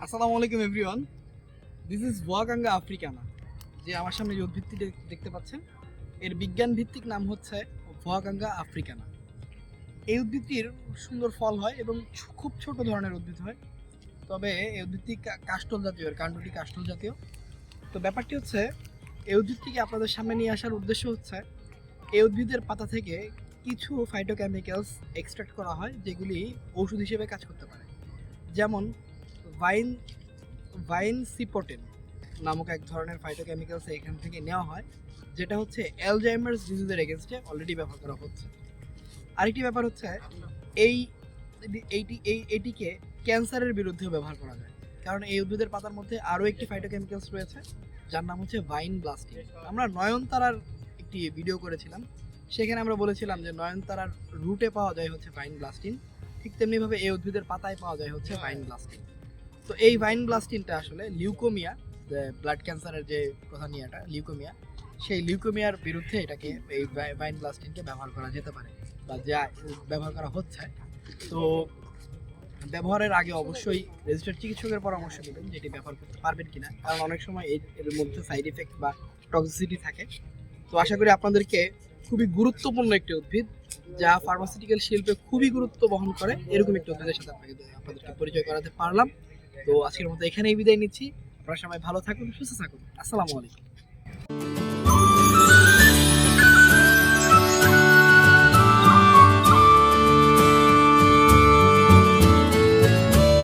আলাইকুম everyone this is Waganga Africana যে আমার সামনে যে উদ্ভিদটি দেখতে পাচ্ছেন, এর বিজ্ঞান ভিত্তিক নাম হচ্ছে ওয়াগাঙ্গা আফ্রিকানা এই উদ্ভিদটির সুন্দর ফল হয় এবং খুব ছোট ধরনের উদ্ভিদ হয়। তবে এই উদ্ভিদটি কা- কাস্টল জাতীয়, এর কাণ্ডটি কাস্টল জাতীয়। তো ব্যাপারটি হচ্ছে, এই উদ্ভিদটিকে আপনাদের সামনে নিয়ে আসার উদ্দেশ্য হচ্ছে, এই উদ্ভিদের পাতা থেকে কিছু ফাইটোকেমিক্যালস এক্সট্রাক্ট করা হয়, যেগুলি ওষুধ হিসেবে কাজ করতে পারে। যেমন ভাইন ভাইন সিপোটেন নামক এক ধরনের ফাইটোকেমিক্যালস এখান থেকে নেওয়া হয়, যেটা হচ্ছে অ্যালজাইমার্স ডিজিজের এগেনস্টে অলরেডি ব্যবহার করা হচ্ছে। আরেকটি ব্যাপার হচ্ছে, এই, এইটি, এই, এটিকে ক্যান্সারের বিরুদ্ধেও ব্যবহার করা যায়। কারণ এই উদ্ভিদের পাতার মধ্যে আরও একটি ফাইটোকেমিক্যালস রয়েছে, যার নাম হচ্ছে ভাইন ব্লাস্টিং আমরা নয়নতারার একটি ভিডিও করেছিলাম, সেখানে আমরা বলেছিলাম যে নয়নতারার রুটে পাওয়া যায় হচ্ছে ভাইন ব্লাস্টিন, ঠিক তেমনিভাবে এই উদ্ভিদের পাতায় পাওয়া যায় হচ্ছে ভাইন ব্লাস্টিন। তো এই ভাইন ব্লাস্টিনটা আসলে লিউকোমিয়া ব্লাড ক্যান্সারের যে প্রধান ইয়েটা লিউকোমিয়া, সেই লিউকোমিয়ার বিরুদ্ধে এটাকে এই ভাই- ভাইন ব্লাস্টিনকে ব্যবহার করা যেতে পারে বা যা ব্যবহার করা হচ্ছে। তো ব্যবহারের আগে অবশ্যই রেজিস্টার্ড চিকিৎসকের পরামর্শ নেবেন যেটি ব্যবহার করতে পারবেন কিনা। কারণ অনেক সময় এর মধ্যে সাইড এফেক্ট বা টক্সিসিটি থাকে। তো আশা করি আপনাদেরকে খুবই গুরুত্বপূর্ণ একটি উদ্ভিদ, যা ফার্মাসিউটিক্যাল শিল্পে খুবই গুরুত্ব বহন করে। এরকম একটি উদ্ভিদের সাথে আপনাকে আপনাদেরকে পরিচয় করাতে পারলাম। তো আজকের মতো এখানেই বিদায় নিচ্ছি। আপনারা সবাই ভালো থাকুন সুস্থ থাকুন। আসসালামু আলাইকুম।